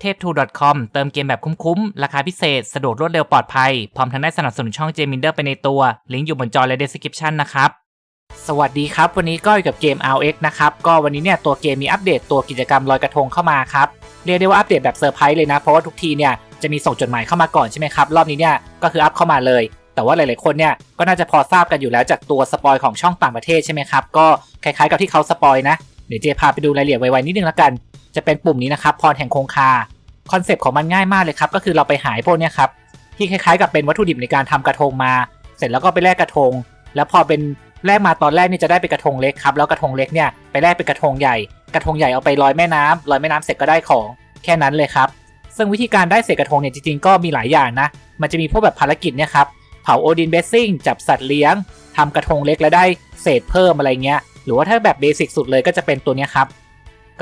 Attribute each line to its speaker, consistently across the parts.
Speaker 1: เทพทู .com เติมเกมแบบคุ้มๆ ราคาพิเศษ สะดวกรวดเร็วปลอดภัย พร้อมทั้งได้สนับสนุนช่องเจมินเดอร์ไปในตัว ลิงก์อยู่บนจอและ description นะครับ สวัสดีครับ วันนี้ก็อยู่กับเกม RX นะครับ ก็วันนี้เนี่ยตัวเกมมีอัปเดตตัวกิจกรรมลอยกระทงเข้ามาครับ เรียกได้ว่าอัปเดตแบบเซอร์ไพรส์เลยนะ เพราะว่าทุกทีเนี่ยจะมีส่งจดหมายเข้ามาก่อนใช่ไหมครับ รอบนี้เนี่ยก็คืออัพเข้ามาเลย แต่ว่าหลายๆคนเนี่ยก็น่าจะพอทราบกันอยู่แล้วจากตัวสปอยของช่องต่างประเทศใช่ไหมครับ ก็คล้ายๆกับที่เขาสปอยนะ เดี๋ยวเจพาไปดูรายละเอียดไวๆนิดนึงละกัน จะเป็นปุ่มนี้นะครับพรแห่งคงคาคอนเซปต์ของมันง่ายมากเลยครับก็คือเราไปหายพวกเนี้ยครับที่คล้ายๆกับเป็นวัตถุดิบในการทำกระทงมา เสร็จแล้วก็ไปแลกกระทง แล้วพอเป็นแลกมาตอนแรกนี่จะได้เป็นกระทงเล็กครับแล้วกระทงเล็กเนี่ยไปแลกเป็นกระทงใหญ่ กระทงใหญ่เอาไปลอยแม่น้ำลอยแม่น้ำเสร็จก็ได้ของแค่นั้นเลยครับซึ่งวิธีการได้เศษกระทงเนี่ยจริงๆก็มีหลายอย่างนะ มันจะมีพวกแบบภารกิจเนี่ยครับเผาโอดินเบสซิ่งจับสัตว์เลี้ยงทำกระทงเล็กแล้วได้เศษเพิ่มอะไรเงี้ยหรือว่าถ้าแบบเบสิกสุดเลยก็จะเป็นตัวนี้ครับ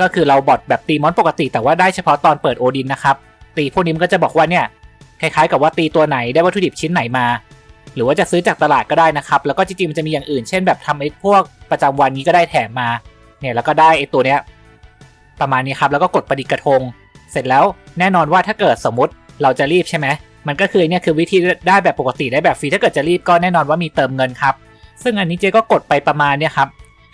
Speaker 1: ก็คือเราบอทแบบตีมอนปกติ แต่ว่าได้เฉพาะตอนเปิดโอดินนะครับ ตีพวกนี้มันก็จะบอกว่าเนี่ยคล้ายๆกับว่าตีตัวไหนได้วัตถุดิบชิ้นไหนมา หรือว่าจะซื้อจากตลาดก็ได้นะครับ แล้วก็จริงๆมันจะมีอย่างอื่น เช่นแบบทำไอ้พวกประจำวันนี้ก็ได้แถมมาเนี่ยแล้วก็ได้ไอ้ตัวเนี้ยประมาณนี้ครับแล้วก็กดประดิษฐ์กระทง เสร็จแล้วแน่นอนว่าถ้าเกิดสมมติเราจะรีบใช่ไหมมันก็คือเนี่ยคือวิธีได้แบบปกติได้แบบฟรีถ้าเกิดจะรีบก็แน่นอนว่ามีเติมเงินครับซึ่งอันนี้เจก็กดไปประมาณเนี่ยครับ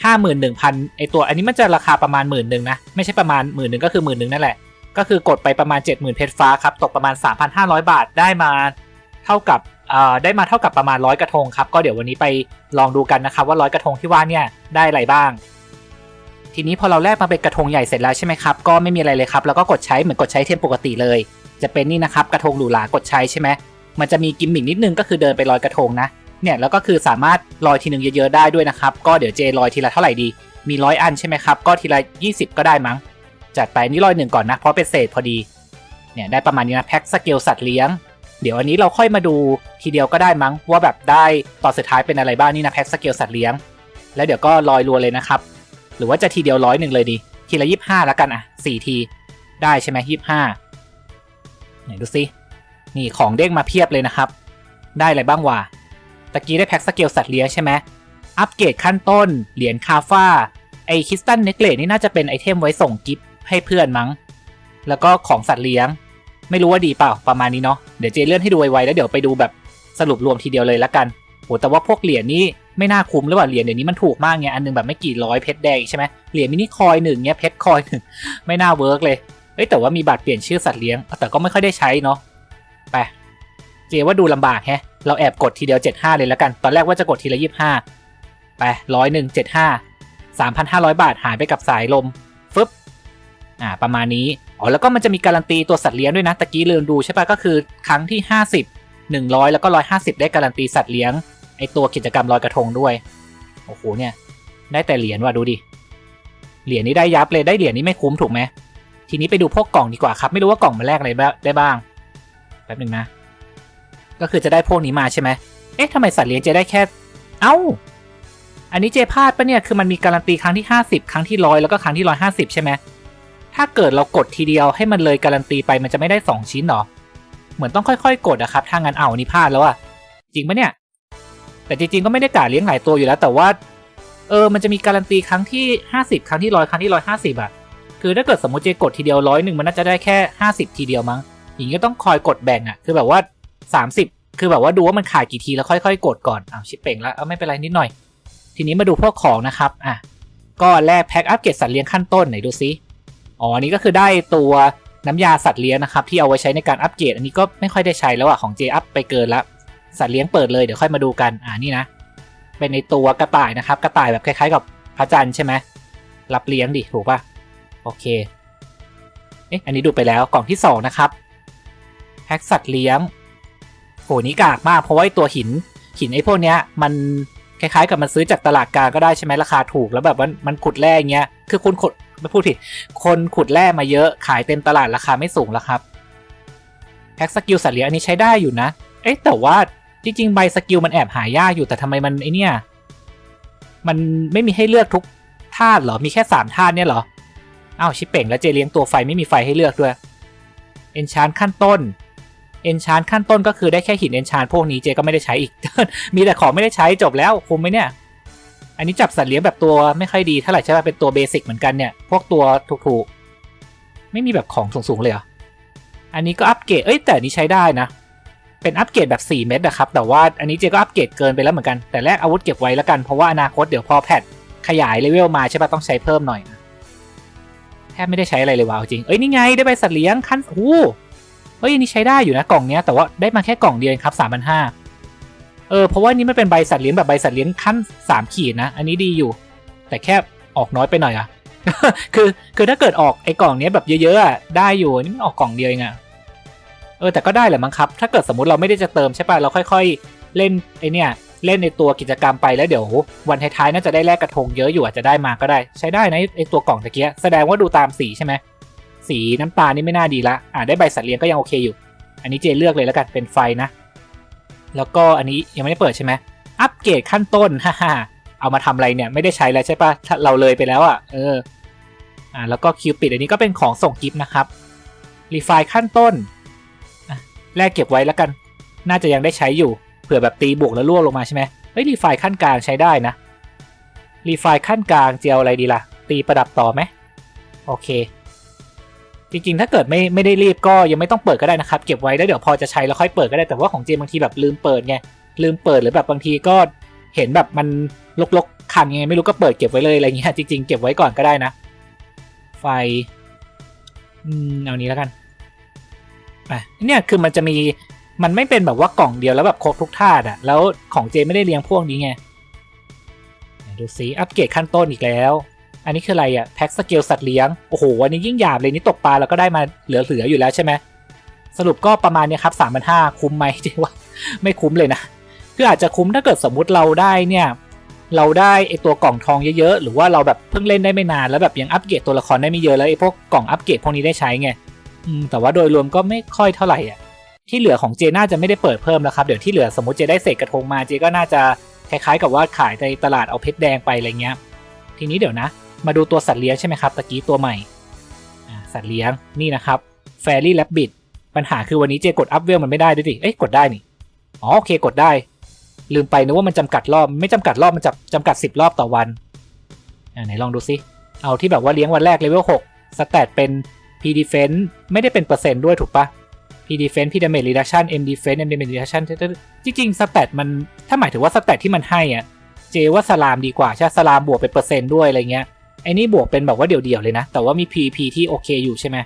Speaker 1: ห้าหมื่นหนึ่งพันไอตัวอันนี้มันจะราคาประมาณหมื่นหนึ่งนะ ไม่ใช่ประมาณหมื่นหนึ่งก็คือหมื่นหนึ่งนั่นแหละ ก็คือกดไปประมาณ 70,000 เพชรฟ้าครับ ตกประมาณ 3,500 บาทได้มาเท่ากับเอ่อได้มาเท่ากับประมาณร้อยกระทงครับ ก็เดี๋ยววันนี้ไปลองดูกันนะครับว่าร้อยกระทงที่ว่าเนี่ยได้อะไรบ้าง ทีนี้พอเราแลกมาเป็นกระทงใหญ่เสร็จแล้วใช่ไหมครับ ก็ไม่มีอะไรเลยครับ แล้วก็กดใช้เหมือนกดใช้เทมปกติเลย จะเป็นนี่นะครับกระทงหรูหรากดใช้ใช่ไหมมันจะมีกิมมิกนิดนึงก็คือเดินไปลอยกระทงนะ เนี่ยแล้วก็คือสามารถลอยทีหนึ่งเยอะๆได้ด้วยนะครับ ก็เดี๋ยวเจลอยทีละเท่าไหร่ดี มีร้อยอันใช่ไหมครับ ก็ทีละ 20 ก็ได้มั้ง จัดไปนี่ร้อยหนึ่งก่อนนะ เพราะเป็นเศษพอดี เนี่ยได้ประมาณนี้นะแพ็คสเกลสัตว์เลี้ยง เดี๋ยวอันนี้เราค่อยมาดูทีเดียวก็ได้มั้ง ว่าแบบได้ตอนสุดท้ายเป็นอะไรบ้างนี่นะแพ็คสเกลสัตว์เลี้ยง แล้วเดี๋ยวก็ลอยรัวเลยนะครับ หรือว่าจะทีเดียวร้อยหนึ่งเลยดี ทีละยี่ห้าแล้วกันอะสี่ที ได้ใช่ไหมยี่ห้าไหนดูซินี่ของเด้งมาเพียบเลยนะครับ ได้อะไรบ้างวะ ตะกี้ได้แพ็คสเกลสัตว์เลี้ยงใช่ไหมอัปเกรดขั้นต้น เหรียญคาฟ้าไอคริสตันเนกเลสนี่น่าจะเป็นไอเทมไว้ส่งกิฟต์ให้เพื่อนมั้ง แล้วก็ของสัตว์เลี้ยง ไม่รู้ว่าดีเปล่าประมาณนี้เนาะเดี๋ยวเจเลื่อนให้ดูไวๆแล้วเดี๋ยวไปดูแบบสรุปรวมทีเดียวเลยละกันโหแต่ว่าพวกเหรียญนี่ไม่น่าคุ้มหรือเปล่าเหรียญเดี๋ยวนี้มันถูกมากไงอันหนึงแบบไม่กี่ร้อยเพชรแดงใช่ไหมเหรียญมินิคอยหนึ่งเนี้ยเพชรคอยหนึ่งไม่น่าเวิร์กเลยเอ้ยแต่ว่ามีบัตรเปลี่ยนชื่อสัตว์เลี้ยง แต่ก็ไม่ค่อยได้ใช้เนาะไปเจว่าดูลำบากแฮะ เราแอบกดทีเดียว 75 เลยแล้วกัน ตอนแรกว่าจะกดทีละ 25 ไปร้อยหนึ่งเจ็ดห้าสามพันห้าร้อยบาทหายไปกับสายลม ฟึบ อ่า ประมาณนี้ อ๋อ แล้วก็มันจะมีการันตีตัวสัตว์เลี้ยงด้วยนะ ตะกี้ลืมดูใช่ปะก็คือครั้งที่ 50 100 แล้วก็ 150 ได้การันตีสัตว์เลี้ยง ไอตัวกิจกรรมลอยกระทงด้วย โอ้โห เนี่ย ได้แต่เหรียญว่ะดูดิ เหรียญนี้ได้ยับเลย ได้เหรียญนี้ไม่คุ้มถูกไหม ทีนี้ไปดูพวกกล่องดีกว่าครับ ไม่รู้ว่ากล่องมันแลกอะไรได้บ้าง แป๊บหนึ่งนะ ก็คือจะได้พวกนี้มาใช่ไหมเอ๊ะทำไมสัตว์เลี้ยงจะได้แค่ เอ้า อันนี้เจพลาดปะเนี่ย คือมันมีการันตีครั้งที่ 50 ครั้งที่ร้อยแล้วก็ครั้งที่150ใช่ไหม ถ้าเกิดเรากดทีเดียวให้มันเลยการันตีไปมันจะไม่ได้ 2 ชิ้นหรอ เหมือนต้องค่อยๆ กดอะครับ ถ้างั้นเอานนี้พลาดแล้วอะจริงปะเนี่ย แต่จริงๆ ก็ไม่ได้กะเลี้ยงหลายตัวอยู่แล้ว แต่ว่า เออ มันจะมีการันตีครั้งที่ 50 ครั้งที่ร้อยครั้งที่150อะคือถ้าเกิดสมมติเจกดทีเดียวร้อยหนึ่งมันน่าจะได้แค่ 50 ทีเดียวมั้งอย่างนี้ก็ต้องคอยกดแบ่งอะคือแบบว่า 30คือแบบว่าดูว่ามันขาดกี่ทีแล้วค่อยๆ กดก่อนอ้าวชิปเป่งแล้วเอาไม่เป็นไรนิดหน่อย ทีนี้มาดูพวกของนะครับอะก็แลกแพ็คอัปเกรดสัตว์เลี้ยงขั้นต้นไหนดูซิอ๋ออันนี้ก็คือได้ตัวน้ำยาสัตว์เลี้ยงนะครับที่เอาไว้ใช้ในการอัปเกรดอันนี้ก็ไม่ค่อยได้ใช้แล้วอะของเจอัพไปเกินละสัตว์เลี้ยงเปิดเลยเดี๋ยวค่อยมาดูกันอ่านี่นะ เป็นในตัวกระต่ายนะครับ กระต่ายแบบคล้ายๆ กับพระจันทร์ใช่ไหมรับเลี้ยงดิถูกปะโอเคเอ๊ะอันนี้ดูไปแล้วกล่องที่สองนะครับแพ็คสัตว์เลี้ยง โหนี่กากมากเพราะว่าตัวหินหินไอ้พวกเนี้ยมันคล้ายๆ กับมันซื้อจากตลาดกลางก็ได้ใช่ไหมราคาถูกแล้วแบบว่ามันขุดแร่เงี้ยคือคุณขุดไม่พูดผิดคนขุดแร่มาเยอะขายเต็มตลาดราคาไม่สูงแล้วครับแพ็คสกิลสัตว์เลี้ยงอันนี้ใช้ได้อยู่นะ เอ๊ะแต่ว่าจริงๆใบสกิลมันแอบหายากอยู่แต่ทำไมมันไอเนี่ยมันไม่มีให้เลือกทุกธาตุเหรอ มีแค่สามธาตุเนี่ยเหรออ้าวชิเป่งแล้วเจเลี้ยงตัวไฟไม่มีไฟให้เลือกด้วยเอนชานขั้นต้น เอนชานขั้นต้นก็คือได้แค่หินเอนชานพวกนี้เจก็ไม่ได้ใช้อีก มีแต่ของไม่ได้ใช้จบแล้วคุ้มไหมเนี่ย อันนี้จับสัตว์เลี้ยงแบบตัวไม่ค่อยดีเท่าไหร่ใช่ไหมเป็นตัวเบสิกเหมือนกันเนี่ย พวกตัวถูกๆ ไม่มีแบบของสูงๆเลยเหรอ อันนี้ก็อัปเกรดเอ้ยแต่อันนี้ใช้ได้นะ เป็นอัปเกรดแบบ 4 เม็ดนะครับ แต่ว่าอันนี้เจก็อัปเกรดเกินไปแล้วเหมือนกันแต่แรกอาวุธเก็บไว้แล้วกันเพราะว่าอนาคตเดี๋ยวพอแพทขยายเลเวลมาใช่ปะต้องใช้เพิ่มหน่อยนะแทบไม่ได้ใช้อะไรเลยว่ะเอาจริงเอ้ยนี่ไงได้ใบสัตว์เลี้ยงขั้นโอ้ เฮ้ยอันนี้ใช้ได้อยู่นะกล่องเนี้ยแต่ว่าได้มาแค่กล่องเดียวเองครับสามพันห้าเออเพราะว่านี่มันเป็นใบสัตว์เลี้ยงแบบใบสัตว์เลี้ยงขั้นสามขีดนะ อันนี้ดีอยู่ แต่แค่ออกน้อยไปหน่อยอะคือคือถ้าเกิดออกไอ้กล่องเนี้ยแบบเยอะๆอะได้อยู่นี่มันออกกล่องเดียวเองอะเออแต่ก็ได้แหละมั้งครับ ถ้าเกิดสมมติเราไม่ได้จะเติมใช่ป่ะเราค่อยๆ เล่นไอเนี่ยเล่นในตัวกิจกรรมไปแล้วเดี๋ยว วันท้ายๆน่าจะได้แลกกระทงเยอะอยู่อาจจะได้มาก็ได้ ใช้ได้นะไอตัวกล่องตะเกียแสดงว่าดูตามสีใช่ไหม สีน้ำตาลนี่ไม่น่าดีละอ่าได้ใบสัตว์เลี้ยงก็ยังโอเคอยู่ อันนี้เจเลือกเลยแล้วกันเป็นไฟนะ แล้วก็อันนี้ยังไม่ได้เปิดใช่ไหมอัปเกรดขั้นต้นฮ่าฮ่าเอามาทำอะไรเนี่ยไม่ได้ใช้แล้วใช่ปะเราเลยไปแล้วอะเอออ่าแล้วก็คิวปิดอันนี้ก็เป็นของส่งกิฟต์นะครับรีไฟขั้นต้นแลกเก็บไว้แล้วกัน น่าจะยังได้ใช้อยู่ เผื่อแบบตีบวกแล้วล่วงลงมาใช่ไหมเฮ้ยรีไฟขั้นกลางใช้ได้นะรีไฟขั้นกลางเจียวอะไรดีล่ะ ตีประดับต่อไหมโอเค จริงๆ ถ้าเกิดไม่ไม่ได้รีบก็ยังไม่ต้องเปิดก็ได้นะครับ เก็บไว้แล้วเดี๋ยวพอจะใช้แล้วค่อยเปิดก็ได้แต่ว่าของเจมบางทีแบบลืมเปิดไงลืมเปิดหรือแบบบางทีก็เห็นแบบมันลกๆคันไงไม่รู้ก็เปิดเก็บไว้เลยอะไรเงี้ยจริงๆเก็บไว้ก่อนก็ได้นะ ไฟอืมเอานี้แล้วกันอะเนี่ยคือมันจะมีมันไม่เป็นแบบว่ากล่องเดียวแล้วแบบครบทุกธาตุอะแล้วของเจไม่ได้เลี้ยงพวกนี้ไงดูซิอัปเกรดขั้นต้นอีกแล้ว อันนี้คืออะไรอะแพ็กสเกลสัตว์เลี้ยง โอ้โหวันนี้ยิ่งหยาบเลยนี่ตกปลาแล้วก็ได้มาเหลือๆอยู่แล้วใช่ไหมสรุปก็ประมาณเนี้ยครับสามพันห้าคุ้มไหมเจว่าไม่คุ้มเลยนะ คืออาจจะคุ้มถ้าเกิดสมมุติเราได้เนี่ย เราได้ไอตัวกล่องทองเยอะๆ หรือว่าเราแบบเพิ่งเล่นได้ไม่นานแล้วแบบยังอัปเกรดตัวละครได้ไม่เยอะแล้วไอพวกกล่องอัปเกรดพวกนี้ได้ใช้ไงแต่ว่าโดยรวมก็ไม่ค่อยเท่าไหร่อะที่เหลือของเจน่าจะไม่ได้เปิดเพิ่มแล้วครับเดี๋ยวที่เหลือสมมติเจได้เศษกระทงมาเจก็น่าจะคล้ายๆ กับว่าขายในตลาดเอาเพชรแดงไปอะไรเงี้ย ทีนี้เดี๋ยวนะ มาดูตัวสัตว์เลี้ยงใช่ไหมครับตะกี้ตัวใหม่สัตว์เลี้ยงนี่นะครับแฟรี่แลบบิดปัญหาคือวันนี้เจกดอัพเวลมันไม่ได้ด้วยดิเอ้ยกดได้นี่อ๋อโอเคกดได้ ลืมไปนึกว่ามันจำกัดรอบไม่จำกัดรอบมันจะจำกัด 10 รอบต่อวันอ่าไหนลองดูซิเอาที่แบบว่าเลี้ยงวันแรกเลเวล6สแตทเป็น P defense ไม่ได้เป็นเปอร์เซ็นต์ด้วยถูกปะ P defense P damage reduction M defense M damage reduction จริงๆสแตทมันถ้าหมายถึงว่าสแตทที่มันให้อะเจว่าสลามดีกว่าใช่สลามบวกเป็นเปอร์เซ็นต์ด้วยอะไรเงี้ย ไอ้นี่บวกเป็นแบบว่าเดี่ยวๆเลยนะ แต่ว่ามี PP ที่โอเคอยู่ใช่ไหม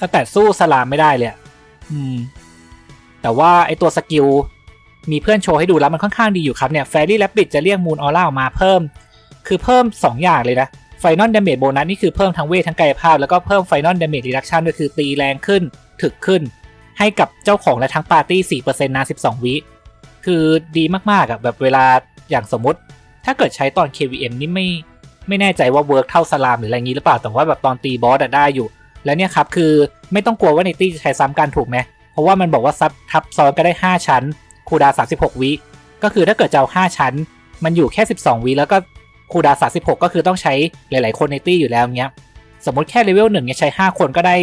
Speaker 1: สแตทสู้สลามไม่ได้เลยอืม แต่ว่าไอตัวสกิลมีเพื่อนโชว์ให้ดูแล้วมันค่อนข้างดีอยู่ครับเนี่ย Fairy Rabbit จะเรียก Moon Aura ออกมาเพิ่ม คือเพิ่ม 2 อย่างเลยนะ Final Damage Bonus นี่คือเพิ่มทั้งเวททั้งกายภาพ แล้วก็เพิ่ม Final Damage Reduction ก็คือตีแรงขึ้นถึกขึ้น ให้กับเจ้าของและทั้งปาร์ตี้4%นาน12 วิคือดีมากๆอะแบบเวลาอย่างสมมติ ถ้าเกิดใช้ตอน KVM นี่ไม่ ไม่แน่ใจว่าเวิร์กเท่าสลามหรืออะไรงี้หรือเปล่าแต่ว่าแบบตอนตีบอสอะได้อยู่ แล้วเนี่ยครับคือไม่ต้องกลัวว่าในตี้จะใช้ซ้ำกันถูกไหมเพราะว่ามันบอกว่าซับทับซ้อนก็ได้ 5 ชั้นคูดา 36 วิก็คือถ้าเกิดจะเอา5ชั้น มันอยู่แค่ 12 วิแล้วก็คูดา 36 ก็คือต้องใช้หลาย ๆ คนในตี้อยู่แล้วเงี้ยสมมติแค่เลเวลหนึ่งเนี่ยใช้ 5 คนก็ได้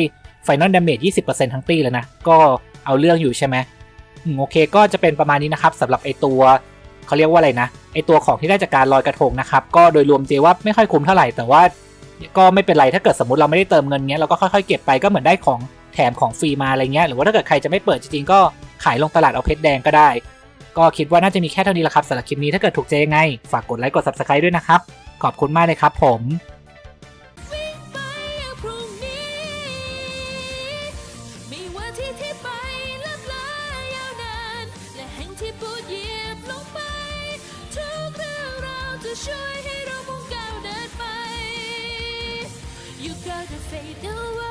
Speaker 1: Final Damage 20%ทั้งตี้แล้วนะก็เอาเรื่องอยู่ใช่ไหมอืมโอเคก็จะเป็นประมาณนี้นะครับสำหรับไอตัว เขาเรียกว่าอะไรนะไอตัวของที่ได้จากการลอยกระทงนะครับก็โดยรวมเจว่าไม่ค่อยคุ้มเท่าไหร่ แต่ว่าก็ไม่เป็นไรถ้าเกิดสมมติเราไม่ได้เติมเงินเงี้ยเราก็ค่อยๆเก็บไปก็เหมือนได้ของแถมของฟรีมาอะไรเงี้ยหรือว่าถ้าเกิดใครจะไม่เปิดจริงๆก็ขายลงตลาดเอาเพชรแดงก็ได้ ก็คิดว่าน่าจะมีแค่เท่านี้ละครับสำหรับคลิปนี้ถ้าเกิดถูกใจยังไง ฝากกดไลค์กด subscribe ด้วยนะครับ ขอบคุณมากเลยครับผม
Speaker 2: ที่ไปลับลายาวนานและแห่งที่ปูดเหยียบ ช่วยให้เรามุ่งก้าวเดินไป You gotta fade away